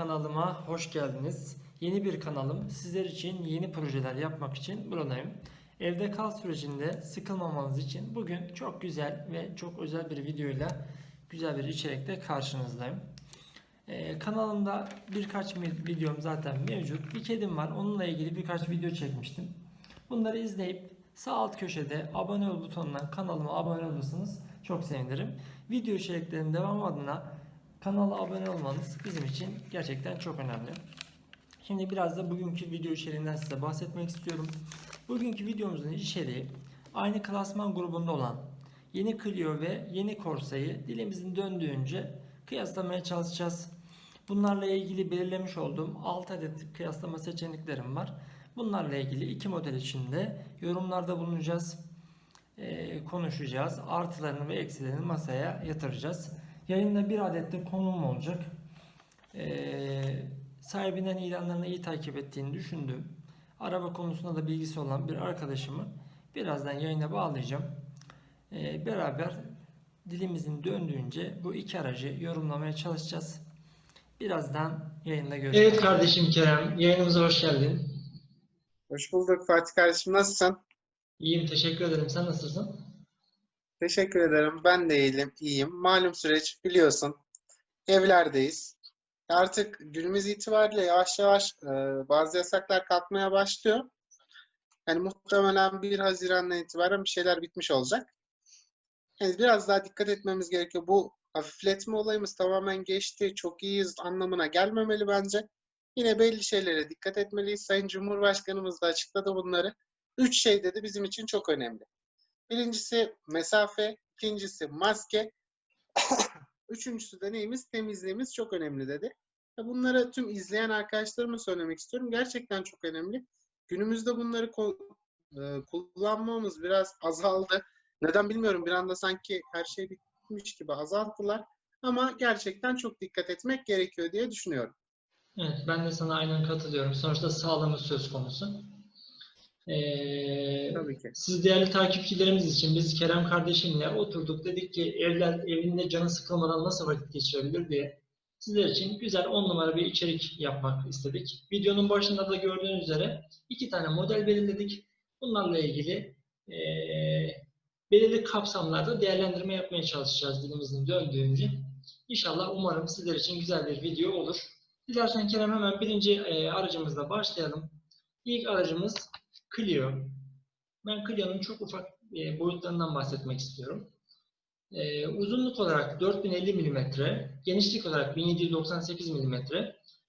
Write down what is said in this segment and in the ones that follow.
kanalıma hoş geldiniz. Yeni bir kanalım. Sizler için yeni projeler yapmak için buradayım. Evde kal sürecinde sıkılmamanız için bugün çok güzel ve çok özel bir videoyla güzel bir içerikle karşınızdayım. Ee, kanalımda birkaç videom zaten mevcut. Bir kedim var. Onunla ilgili birkaç video çekmiştim. Bunları izleyip sağ alt köşede abone ol butonundan kanalıma abone olursanız çok sevinirim. Video içeriklerinin devamı adına kanala abone olmanız bizim için gerçekten çok önemli. Şimdi biraz da bugünkü video içeriğinden size bahsetmek istiyorum. Bugünkü videomuzun içeriği aynı klasman grubunda olan yeni Clio ve yeni Corsa'yı dilimizin döndüğünce kıyaslamaya çalışacağız. Bunlarla ilgili belirlemiş olduğum 6 adet kıyaslama seçeneklerim var. Bunlarla ilgili iki model içinde yorumlarda bulunacağız. Ee, konuşacağız. Artılarını ve eksilerini masaya yatıracağız. Yayında bir adet de konuğum olacak. Ee, sahibinden ilanlarını iyi takip ettiğini düşündüğüm, araba konusunda da bilgisi olan bir arkadaşımı birazdan yayına bağlayacağım. Ee, beraber dilimizin döndüğünce bu iki aracı yorumlamaya çalışacağız. Birazdan yayında görüşürüz. Evet kardeşim Kerem, yayınımıza hoş geldin. Hoş bulduk Fatih kardeşim. Nasılsın? İyiyim, teşekkür ederim. Sen nasılsın? Teşekkür ederim. Ben de iyiyim. iyiyim. Malum süreç biliyorsun. Evlerdeyiz. Artık günümüz itibariyle yavaş yavaş e, bazı yasaklar kalkmaya başlıyor. Yani muhtemelen 1 Haziran'dan itibaren bir şeyler bitmiş olacak. Yani biraz daha dikkat etmemiz gerekiyor. Bu hafifletme olayımız tamamen geçti. Çok iyiyiz anlamına gelmemeli bence. Yine belli şeylere dikkat etmeliyiz. Sayın Cumhurbaşkanımız da açıkladı bunları. Üç şey dedi bizim için çok önemli. Birincisi mesafe, ikincisi maske, üçüncüsü de neyimiz? Temizliğimiz çok önemli dedi. Bunları tüm izleyen arkadaşlarıma söylemek istiyorum. Gerçekten çok önemli. Günümüzde bunları e, kullanmamız biraz azaldı. Neden bilmiyorum. Bir anda sanki her şey bitmiş gibi azalttılar. Ama gerçekten çok dikkat etmek gerekiyor diye düşünüyorum. Evet, ben de sana aynen katılıyorum. Sonuçta sağlığımız söz konusu. Ee, Tabii ki. siz değerli takipçilerimiz için biz Kerem kardeşimle oturduk dedik ki evler evinde canı sıkılmadan nasıl vakit geçirebilir diye sizler için güzel on numara bir içerik yapmak istedik. Videonun başında da gördüğünüz üzere iki tane model belirledik. Bunlarla ilgili ee, belirli kapsamlarda değerlendirme yapmaya çalışacağız dilimizin döndüğünce. İnşallah umarım sizler için güzel bir video olur. Dilersen Kerem hemen birinci e, aracımızla başlayalım. İlk aracımız Clio. Ben Clio'nun çok ufak e, boyutlarından bahsetmek istiyorum. E, uzunluk olarak 4050 mm, genişlik olarak 1798 mm,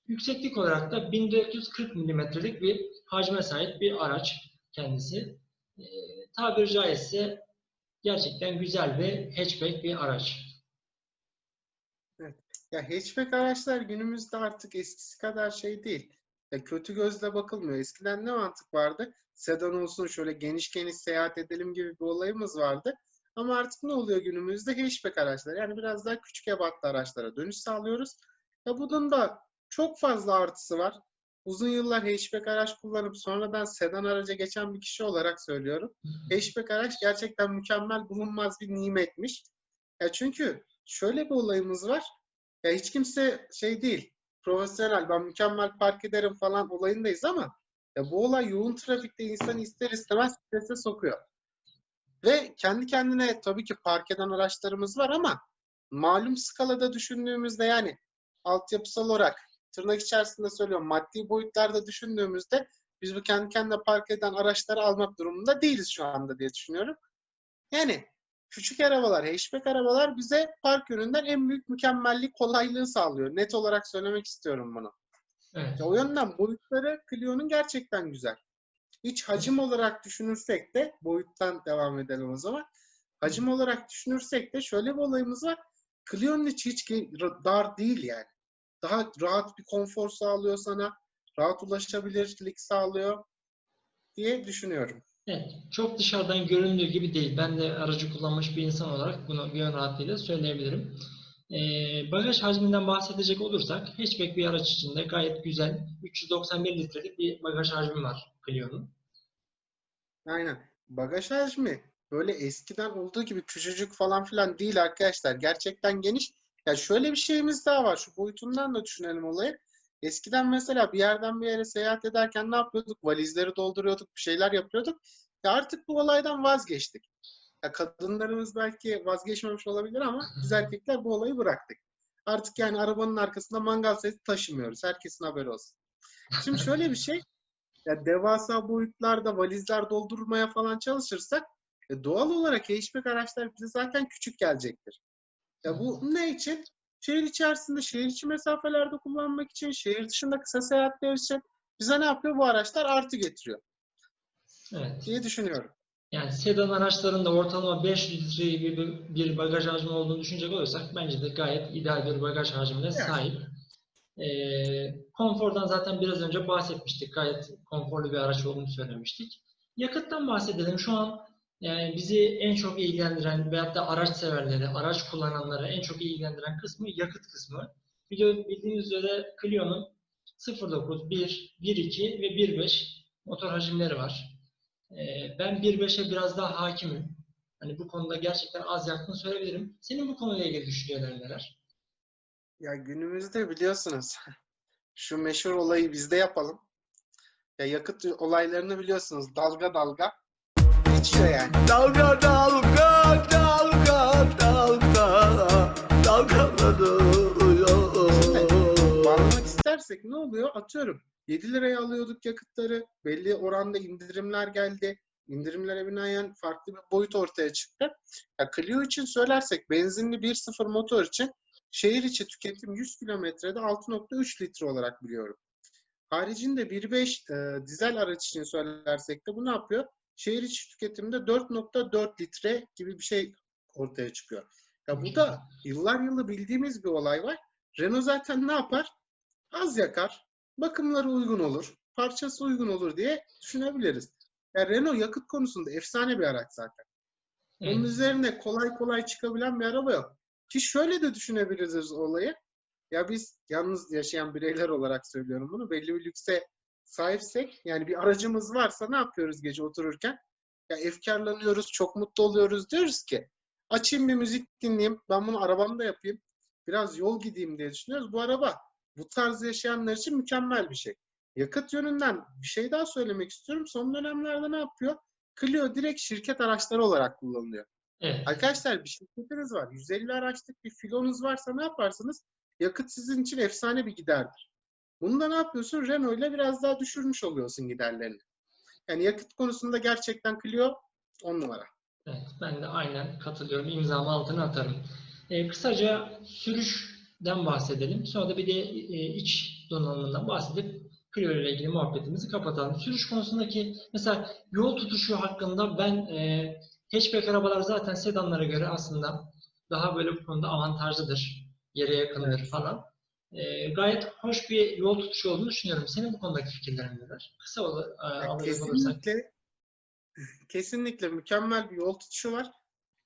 yükseklik olarak da 1440 mm'lik bir hacme sahip bir araç kendisi. E, tabiri caizse gerçekten güzel ve hatchback bir araç. Ya hatchback araçlar günümüzde artık eskisi kadar şey değil. Ya kötü gözle bakılmıyor. Eskiden ne mantık vardı? Sedan olsun şöyle geniş geniş seyahat edelim gibi bir olayımız vardı. Ama artık ne oluyor günümüzde? Hatchback araçlar. Yani biraz daha küçük ebatlı araçlara dönüş sağlıyoruz. Ya bunun da çok fazla artısı var. Uzun yıllar hatchback araç kullanıp sonradan sedan araca geçen bir kişi olarak söylüyorum. Hatchback araç gerçekten mükemmel bulunmaz bir nimetmiş. Ya çünkü şöyle bir olayımız var. Ya hiç kimse şey değil, profesyonel, ben mükemmel park ederim falan olayındayız ama ya bu olay yoğun trafikte insanı ister istemez strese sokuyor. Ve kendi kendine tabii ki park eden araçlarımız var ama malum skalada düşündüğümüzde yani altyapısal olarak tırnak içerisinde söylüyorum maddi boyutlarda düşündüğümüzde biz bu kendi kendine park eden araçları almak durumunda değiliz şu anda diye düşünüyorum. Yani küçük arabalar, hatchback arabalar bize park yönünden en büyük mükemmellik, kolaylığı sağlıyor. Net olarak söylemek istiyorum bunu. Evet. Ya o yönden boyutları Clio'nun gerçekten güzel. Hiç hacim olarak düşünürsek de, boyuttan devam edelim o zaman. Hacim olarak düşünürsek de şöyle bir olayımız var. Clio'nun içi hiç dar değil yani. Daha rahat bir konfor sağlıyor sana. Rahat ulaşabilirlik sağlıyor diye düşünüyorum. Evet, çok dışarıdan göründüğü gibi değil. Ben de aracı kullanmış bir insan olarak bunu gönül rahatlığıyla söyleyebilirim. Ee, bagaj hacminden bahsedecek olursak, hatchback bir araç içinde gayet güzel 391 litrelik bir bagaj hacmi var Clio'nun. Aynen. Bagaj hacmi böyle eskiden olduğu gibi küçücük falan filan değil arkadaşlar. Gerçekten geniş. Ya şöyle bir şeyimiz daha var. Şu boyutundan da düşünelim olayı. Eskiden mesela bir yerden bir yere seyahat ederken ne yapıyorduk? Valizleri dolduruyorduk, bir şeyler yapıyorduk. Ya artık bu olaydan vazgeçtik. Ya kadınlarımız belki vazgeçmemiş olabilir ama biz erkekler bu olayı bıraktık. Artık yani arabanın arkasında mangal seti taşımıyoruz. Herkesin haberi olsun. Şimdi şöyle bir şey. Ya devasa boyutlarda valizler doldurmaya falan çalışırsak e, doğal olarak hatchback araçlar bize zaten küçük gelecektir. Ya bu ne için? Şehir içerisinde, şehir içi mesafelerde kullanmak için, şehir dışında kısa seyahatler için bize ne yapıyor? Bu araçlar artı getiriyor Evet. diye düşünüyorum. Yani sedan araçlarında ortalama 500 litre gibi bir- bir bagaj hacmi olduğunu düşünecek olursak bence de gayet ideal bir bagaj hacmine sahip. Ee, konfordan zaten biraz önce bahsetmiştik. Gayet konforlu bir araç olduğunu söylemiştik. Yakıttan bahsedelim. Şu an yani bizi en çok ilgilendiren veyahut da araç severleri, araç kullananları en çok ilgilendiren kısmı yakıt kısmı. Bildiğiniz üzere Clio'nun 0.9, 1, 1.2 ve 1.5 motor hacimleri var. Ee, ben 1.5'e biraz daha hakimim. Hani bu konuda gerçekten az yaktığını söyleyebilirim. Senin bu konuyla ilgili düşüncelerin neler? Ya günümüzde biliyorsunuz şu meşhur olayı bizde yapalım. Ya yakıt olaylarını biliyorsunuz dalga dalga geçiyor yani. Dalga dalga dalga dalga dalgalanıyor. Bağlamak istersek ne oluyor? Atıyorum 7 liraya alıyorduk yakıtları. Belli oranda indirimler geldi. İndirimlere binaen farklı bir boyut ortaya çıktı. Ya Clio için söylersek benzinli 1.0 motor için şehir içi tüketim 100 kilometrede 6.3 litre olarak biliyorum. Haricinde 1.5 e, dizel araç için söylersek de bu ne yapıyor? Şehir içi tüketimde 4.4 litre gibi bir şey ortaya çıkıyor. Ya bu da yıllar yılı bildiğimiz bir olay var. Renault zaten ne yapar? Az yakar, bakımları uygun olur, parçası uygun olur diye düşünebiliriz. Ya Renault yakıt konusunda efsane bir araç zaten. Onun Evet. üzerine kolay kolay çıkabilen bir araba yok. Ki şöyle de düşünebiliriz olayı. Ya biz yalnız yaşayan bireyler olarak söylüyorum bunu. Belli bir lükse sahipsek yani bir aracımız varsa ne yapıyoruz gece otururken? Ya efkarlanıyoruz, çok mutlu oluyoruz. Diyoruz ki açayım bir müzik dinleyeyim. Ben bunu arabamda yapayım. Biraz yol gideyim diye düşünüyoruz. Bu araba bu tarz yaşayanlar için mükemmel bir şey. Yakıt yönünden bir şey daha söylemek istiyorum. Son dönemlerde ne yapıyor? Clio direkt şirket araçları olarak kullanılıyor. Evet. Arkadaşlar bir şirketiniz var. 150 araçlık bir filonuz varsa ne yaparsınız? Yakıt sizin için efsane bir giderdir. Bunu da ne yapıyorsun? Renault ile biraz daha düşürmüş oluyorsun giderlerini. Yani yakıt konusunda gerçekten Clio 10 numara. Evet, ben de aynen katılıyorum. İmzamı altına atarım. Ee, kısaca sürüşten bahsedelim. Sonra da bir de e, iç donanımından bahsedip Clio ile ilgili muhabbetimizi kapatalım. Sürüş konusundaki mesela yol tutuşu hakkında ben e, hatchback arabalar zaten sedanlara göre aslında daha böyle bu konuda avantajlıdır. Yere yakındır falan. E, gayet hoş bir yol tutuşu olduğunu düşünüyorum. Senin bu konudaki fikirlerin neler? Kısa ol, e, Ya alacak olursak. kesinlikle kesinlikle mükemmel bir yol tutuşu var.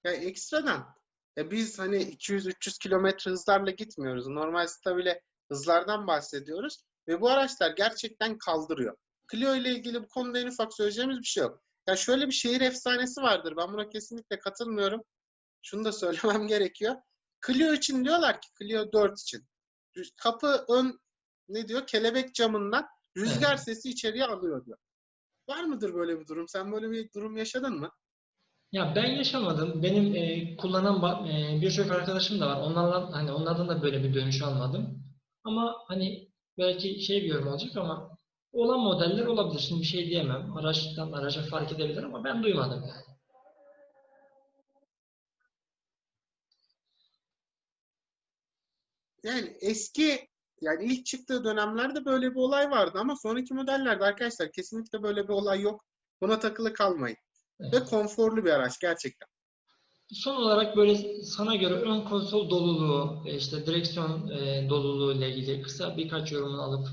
Ya ekstradan ya biz hani 200-300 kilometre hızlarla gitmiyoruz. Normal stabile hızlardan bahsediyoruz. Ve bu araçlar gerçekten kaldırıyor. Clio ile ilgili bu konuda en ufak söyleyeceğimiz bir şey yok. Ya şöyle bir şehir efsanesi vardır. Ben buna kesinlikle katılmıyorum. Şunu da söylemem gerekiyor. Clio için diyorlar ki Clio 4 için. Kapı ön ne diyor? Kelebek camından rüzgar Evet. sesi içeriye alıyor diyor. Var mıdır böyle bir durum? Sen böyle bir durum yaşadın mı? Ya ben yaşamadım. Benim e, kullanan e, birçok arkadaşım da var. Onlardan hani onlardan da böyle bir dönüş almadım. Ama hani belki şey bir yorum olacak ama olan modeller olabilir. Şimdi bir şey diyemem. Araçtan araca fark edebilir ama ben duymadım yani. Yani eski yani ilk çıktığı dönemlerde böyle bir olay vardı ama sonraki modellerde arkadaşlar kesinlikle böyle bir olay yok. Buna takılı kalmayın. Ve Evet. konforlu bir araç gerçekten. Son olarak böyle sana göre ön konsol doluluğu, e, işte direksiyon e, doluluğu ile ilgili kısa birkaç yorumunu alıp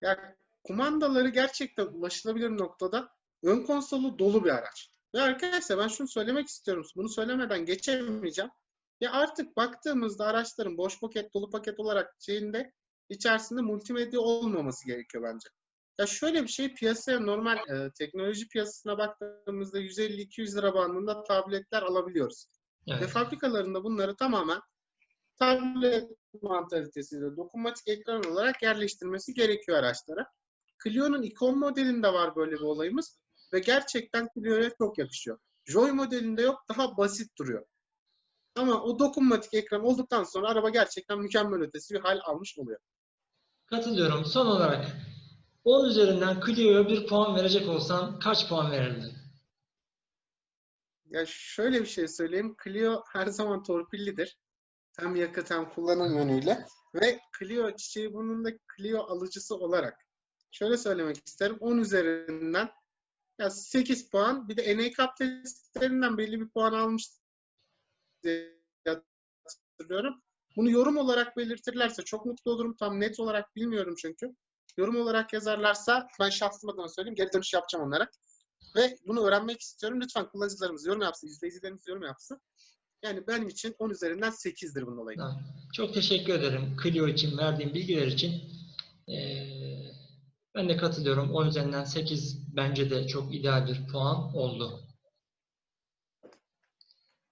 Ya kumandaları gerçekten ulaşılabilir noktada ön konsolu dolu bir araç. Ve arkadaşlar ben şunu söylemek istiyorum. Bunu söylemeden geçemeyeceğim. Ya artık baktığımızda araçların boş paket, dolu paket olarak şeyinde içerisinde multimedya olmaması gerekiyor bence. Ya şöyle bir şey piyasaya normal e, teknoloji piyasasına baktığımızda 150-200 lira bandında tabletler alabiliyoruz. Ve evet. fabrikalarında bunları tamamen tablet mantalitesiyle dokunmatik ekran olarak yerleştirmesi gerekiyor araçlara. Clio'nun ikon modelinde var böyle bir olayımız ve gerçekten Clio'ya çok yakışıyor. Joy modelinde yok, daha basit duruyor. Ama o dokunmatik ekran olduktan sonra araba gerçekten mükemmel ötesi bir hal almış oluyor. Katılıyorum. Son olarak 10 üzerinden Clio'ya bir puan verecek olsan kaç puan verirdin? Ya şöyle bir şey söyleyeyim. Clio her zaman torpillidir. Hem yakıt hem kullanım yönüyle. Ve Clio çiçeği burnunda Clio alıcısı olarak şöyle söylemek isterim. 10 üzerinden ya 8 puan bir de NA testlerinden belli bir puan almış hatırlıyorum. Bunu yorum olarak belirtirlerse çok mutlu olurum. Tam net olarak bilmiyorum çünkü. Yorum olarak yazarlarsa ben şahsım adına söyleyeyim. Geri dönüş yapacağım onlara. Ve bunu öğrenmek istiyorum. Lütfen kullanıcılarımız yorum yapsın, izleyicilerimiz yorum yapsın. Yani benim için 10 üzerinden 8'dir bunun olayı. Çok teşekkür ederim Clio için verdiğin bilgiler için. Ee, ben de katılıyorum. 10 üzerinden 8 bence de çok ideal bir puan oldu.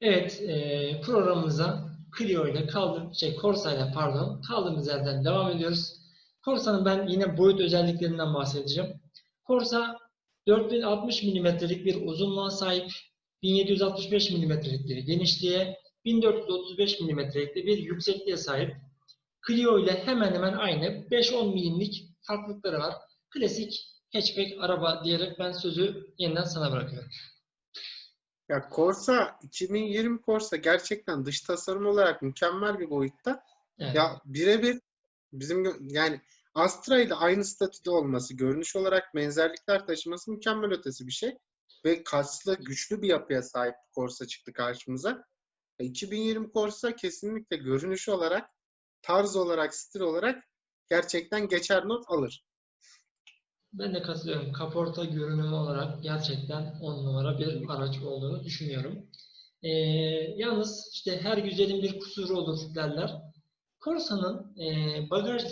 Evet, e, programımıza Clio ile kaldım, şey Corsa ile pardon, kaldığımız yerden devam ediyoruz. Corsa'nın ben yine boyut özelliklerinden bahsedeceğim. Corsa 4060 mm'lik bir uzunluğa sahip, 1765 mm'lik bir genişliğe, 1435 mm'lik bir yüksekliğe sahip. Clio ile hemen hemen aynı 5-10 milimlik farklılıkları var. Klasik hatchback araba diyerek ben sözü yeniden sana bırakıyorum. Ya Corsa 2020 Corsa gerçekten dış tasarım olarak mükemmel bir boyutta. Evet. Ya birebir bizim yani Astra ile aynı statüde olması, görünüş olarak benzerlikler taşıması mükemmel ötesi bir şey. Ve kaslı, güçlü bir yapıya sahip Corsa çıktı karşımıza. E, 2020 Corsa kesinlikle görünüş olarak, tarz olarak, stil olarak gerçekten geçer not alır. Ben de katılıyorum. Kaporta görünümü olarak gerçekten 10 numara bir araç olduğunu düşünüyorum. Ee, yalnız işte her güzelin bir kusuru olur derler. Corsa'nın e, bagaj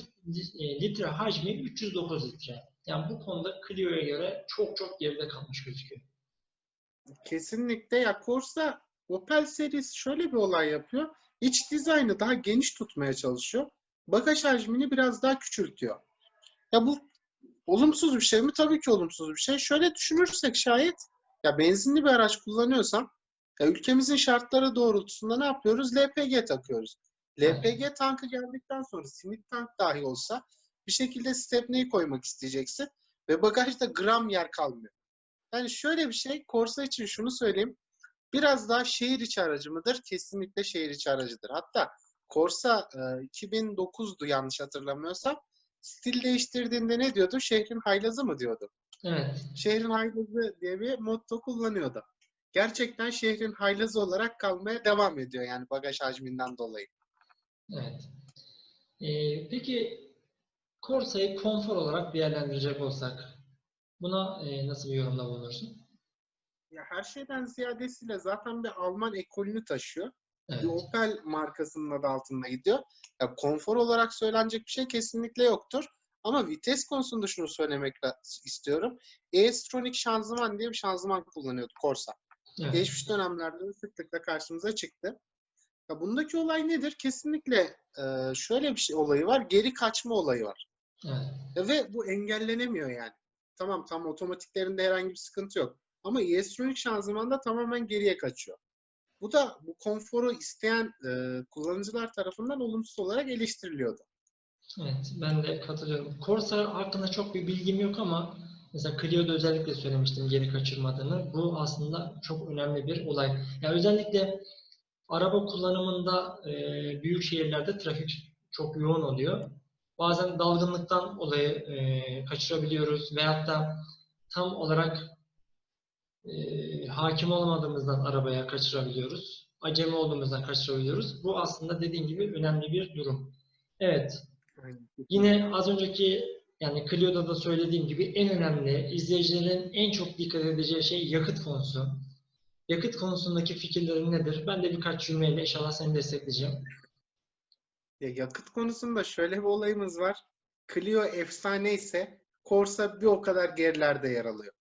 e, litre hacmi 309 litre. Yani bu konuda Clio'ya göre çok çok geride kalmış gözüküyor. Kesinlikle ya Corsa Opel serisi şöyle bir olay yapıyor. İç dizaynı daha geniş tutmaya çalışıyor. Bagaj hacmini biraz daha küçültüyor. Ya bu olumsuz bir şey mi? Tabii ki olumsuz bir şey. Şöyle düşünürsek şayet ya benzinli bir araç kullanıyorsam ya ülkemizin şartları doğrultusunda ne yapıyoruz? LPG takıyoruz. LPG tankı geldikten sonra simit tank dahi olsa bir şekilde stepneyi koymak isteyeceksin ve bagajda gram yer kalmıyor. Yani şöyle bir şey, Corsa için şunu söyleyeyim. Biraz daha şehir içi aracı mıdır? Kesinlikle şehir içi aracıdır. Hatta Corsa e, 2009'du yanlış hatırlamıyorsam. Stil değiştirdiğinde ne diyordu? Şehrin haylazı mı diyordu? Evet. Şehrin haylazı diye bir motto kullanıyordu. Gerçekten şehrin haylazı olarak kalmaya devam ediyor yani bagaj hacminden dolayı. Evet. Ee, peki Corsa'yı konfor olarak değerlendirecek olsak buna e, nasıl bir yorumda bulunursun? Ya her şeyden ziyadesiyle zaten bir Alman ekolünü taşıyor. Evet. bir Opel markasının adı altında gidiyor. Ya konfor olarak söylenecek bir şey kesinlikle yoktur. Ama vites konusunda şunu söylemek istiyorum. E-Stronic şanzıman diye bir şanzıman kullanıyordu Corsa. Evet. Geçmiş dönemlerde sıklıkla karşımıza çıktı. Ya bundaki olay nedir? Kesinlikle e, şöyle bir şey olayı var. Geri kaçma olayı var. Evet. Ve bu engellenemiyor yani. Tamam tam otomatiklerinde herhangi bir sıkıntı yok. Ama e-Stronic şanzımanda tamamen geriye kaçıyor. Bu da bu konforu isteyen e, kullanıcılar tarafından olumsuz olarak eleştiriliyordu. Evet, ben de katılıyorum. Corsa hakkında çok bir bilgim yok ama mesela Clio'da özellikle söylemiştim geri kaçırmadığını. Bu aslında çok önemli bir olay. Yani özellikle araba kullanımında e, büyük şehirlerde trafik çok yoğun oluyor. Bazen dalgınlıktan olayı e, kaçırabiliyoruz veyahut da tam olarak e, hakim olamadığımızdan arabaya kaçırabiliyoruz. Acemi olduğumuzdan kaçırabiliyoruz. Bu aslında dediğin gibi önemli bir durum. Evet, Yine az önceki yani Clio'da da söylediğim gibi en önemli izleyicilerin en çok dikkat edeceği şey yakıt konusu. Yakıt konusundaki fikirlerin nedir? Ben de birkaç cümleyle inşallah seni destekleyeceğim. Ya yakıt konusunda şöyle bir olayımız var. Clio efsane ise Corsa bir o kadar gerilerde yer alıyor.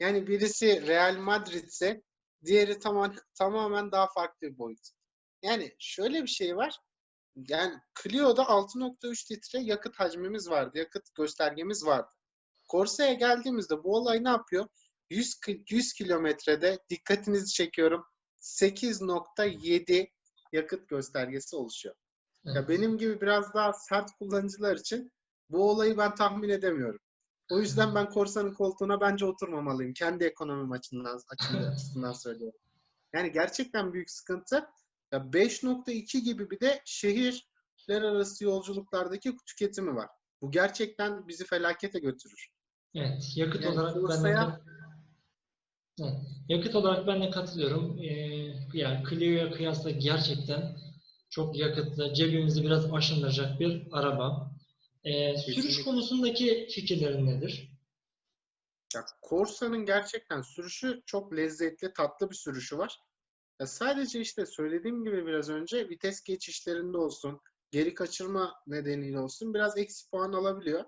Yani birisi Real Madrid ise diğeri tamamen, tamamen daha farklı bir boyut. Yani şöyle bir şey var. yani Clio'da 6.3 litre yakıt hacmimiz vardı. Yakıt göstergemiz vardı. Corsa'ya geldiğimizde bu olay ne yapıyor? 100, ki- 100 kilometrede dikkatinizi çekiyorum 8.7 yakıt göstergesi oluşuyor. Ya benim gibi biraz daha sert kullanıcılar için bu olayı ben tahmin edemiyorum. O yüzden ben Corsa'nın koltuğuna bence oturmamalıyım. Kendi ekonomim açısından, açısından söylüyorum. Yani gerçekten büyük sıkıntı. Ya 5.2 gibi bir de şehirler arası yolculuklardaki tüketimi var. Bu gerçekten bizi felakete götürür. Evet, yakıt Yani olarak ben de Evet, yakıt olarak ben de katılıyorum. Ee, yani Clio'ya kıyasla gerçekten çok yakıtlı, cebimizi biraz aşındıracak bir araba. Ee, sürüş konusundaki fikirlerin nedir? Ya Corsa'nın gerçekten sürüşü çok lezzetli, tatlı bir sürüşü var. Ya sadece işte söylediğim gibi biraz önce vites geçişlerinde olsun, geri kaçırma nedeniyle olsun biraz eksi puan alabiliyor.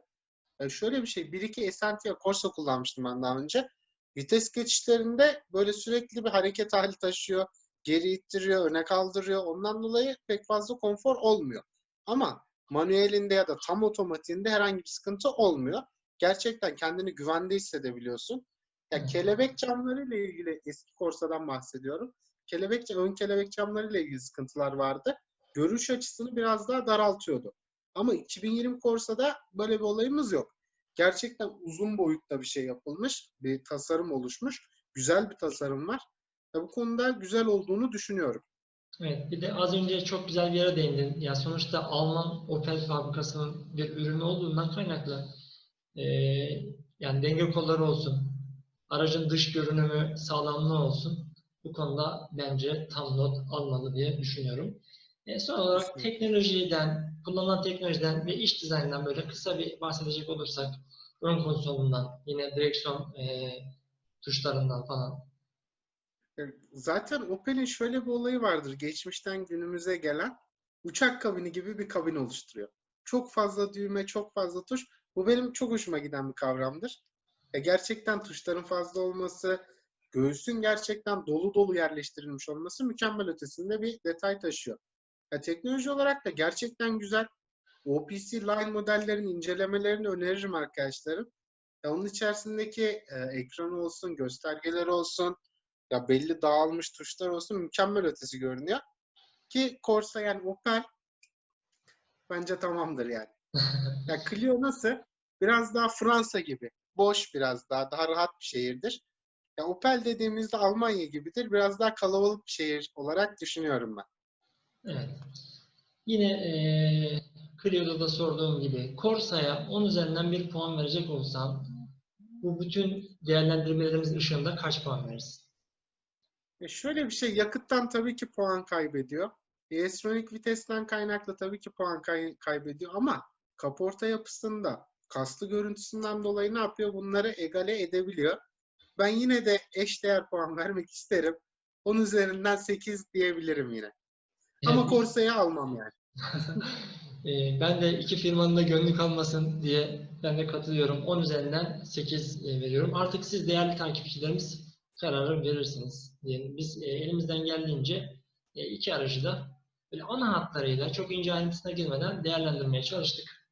Ya şöyle bir şey, 1-2 Essentia Corsa kullanmıştım ben daha önce. Vites geçişlerinde böyle sürekli bir hareket hali taşıyor, geri ittiriyor, öne kaldırıyor. Ondan dolayı pek fazla konfor olmuyor. Ama manuelinde ya da tam otomatiğinde herhangi bir sıkıntı olmuyor. Gerçekten kendini güvende hissedebiliyorsun. Ya Evet. kelebek camları ile ilgili eski Corsa'dan bahsediyorum. Kelebek ön kelebek camları ile ilgili sıkıntılar vardı. Görüş açısını biraz daha daraltıyordu. Ama 2020 Corsa'da böyle bir olayımız yok. Gerçekten uzun boyutta bir şey yapılmış, bir tasarım oluşmuş. Güzel bir tasarım var. Ya bu konuda güzel olduğunu düşünüyorum. Evet, bir de az önce çok güzel bir yere değindin. Ya sonuçta Alman Opel fabrikasının bir ürünü olduğundan kaynaklı ee, yani denge kolları olsun, aracın dış görünümü sağlamlığı olsun. Bu konuda bence tam not almalı diye düşünüyorum. E, son olarak Kesinlikle. teknolojiden, kullanılan teknolojiden ve iç dizaynından böyle kısa bir bahsedecek olursak ön konsolundan, yine direksiyon e, tuşlarından falan. Zaten Opel'in şöyle bir olayı vardır. Geçmişten günümüze gelen uçak kabini gibi bir kabin oluşturuyor. Çok fazla düğme, çok fazla tuş. Bu benim çok hoşuma giden bir kavramdır. E, gerçekten tuşların fazla olması, göğsün gerçekten dolu dolu yerleştirilmiş olması mükemmel ötesinde bir detay taşıyor. Ya, teknoloji olarak da gerçekten güzel. OPC Line modellerin incelemelerini öneririm arkadaşlarım. Ya, onun içerisindeki e, ekranı olsun, göstergeleri olsun, ya belli dağılmış tuşlar olsun mükemmel ötesi görünüyor. Ki Corsa yani Opel bence tamamdır yani. Ya Clio nasıl? Biraz daha Fransa gibi. Boş biraz daha, daha rahat bir şehirdir. Ya Opel dediğimizde Almanya gibidir. Biraz daha kalabalık bir şehir olarak düşünüyorum ben. Evet. Yine eee Clio'da da sorduğum gibi Corsa'ya 10 üzerinden bir puan verecek olsam bu bütün değerlendirmelerimiz ışığında kaç puan verirsin? E şöyle bir şey, yakıttan tabii ki puan kaybediyor. Elektronik vitesten kaynaklı tabii ki puan kay- kaybediyor ama kaporta yapısında, kaslı görüntüsünden dolayı ne yapıyor? Bunları egale edebiliyor. Ben yine de eşdeğer puan vermek isterim. 10 üzerinden 8 diyebilirim yine. Ama Corsa'yı almam yani. Eee, ben de iki firmanın da gönlü kalmasın diye ben de katılıyorum. 10 üzerinden 8 veriyorum. Artık siz değerli takipçilerimiz kararı verirsiniz diyelim. Biz e, elimizden geldiğince e, iki aracı da böyle ana hatlarıyla çok ince ayrıntısına girmeden değerlendirmeye çalıştık.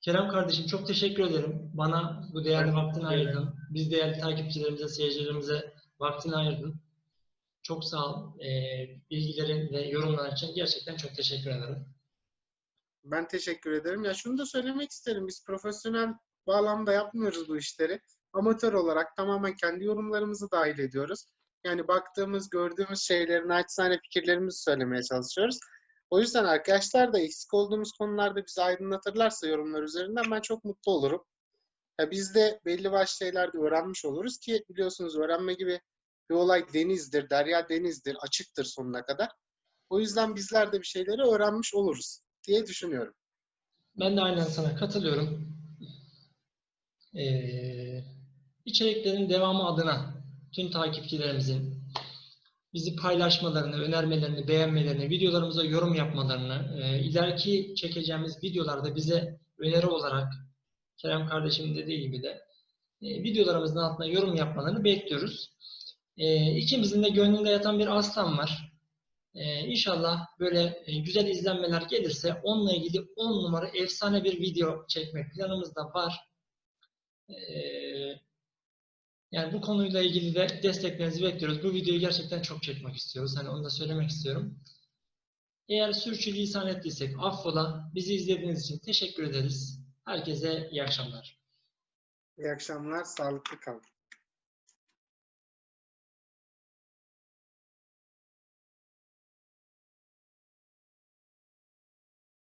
Kerem kardeşim çok teşekkür ederim. Bana bu değerli Ben vaktini ayırdın. Biz değerli takipçilerimize, seyircilerimize vaktini ayırdın. Çok sağ ol. E, bilgilerin ve yorumların için gerçekten çok teşekkür ederim. Ben teşekkür ederim. Ya şunu da söylemek isterim. Biz profesyonel bağlamda yapmıyoruz bu işleri. Amatör olarak tamamen kendi yorumlarımızı dahil ediyoruz. Yani baktığımız, gördüğümüz şeylerin naçizane fikirlerimizi söylemeye çalışıyoruz. O yüzden arkadaşlar da eksik olduğumuz konularda bizi aydınlatırlarsa yorumlar üzerinden ben çok mutlu olurum. Ya biz de belli başlı şeyler de öğrenmiş oluruz ki biliyorsunuz öğrenme gibi bir olay denizdir, derya denizdir, açıktır sonuna kadar. O yüzden bizler de bir şeyleri öğrenmiş oluruz diye düşünüyorum. Ben de aynen sana katılıyorum. Ee, içeriklerin devamı adına tüm takipçilerimizin bizi paylaşmalarını, önermelerini, beğenmelerini, videolarımıza yorum yapmalarını, e, ileriki çekeceğimiz videolarda bize öneri olarak Kerem kardeşimin dediği gibi de e, videolarımızın altına yorum yapmalarını bekliyoruz. E, ikimizin de gönlünde yatan bir aslan var. Ee, inşallah böyle e, güzel izlenmeler gelirse onunla ilgili 10 numara efsane bir video çekmek planımızda var. Ee, yani bu konuyla ilgili de desteklerinizi bekliyoruz. Bu videoyu gerçekten çok çekmek istiyoruz. Hani onu da söylemek istiyorum. Eğer sürçülisan ettiysek affola. Bizi izlediğiniz için teşekkür ederiz. Herkese iyi akşamlar. İyi akşamlar, sağlıklı kalın.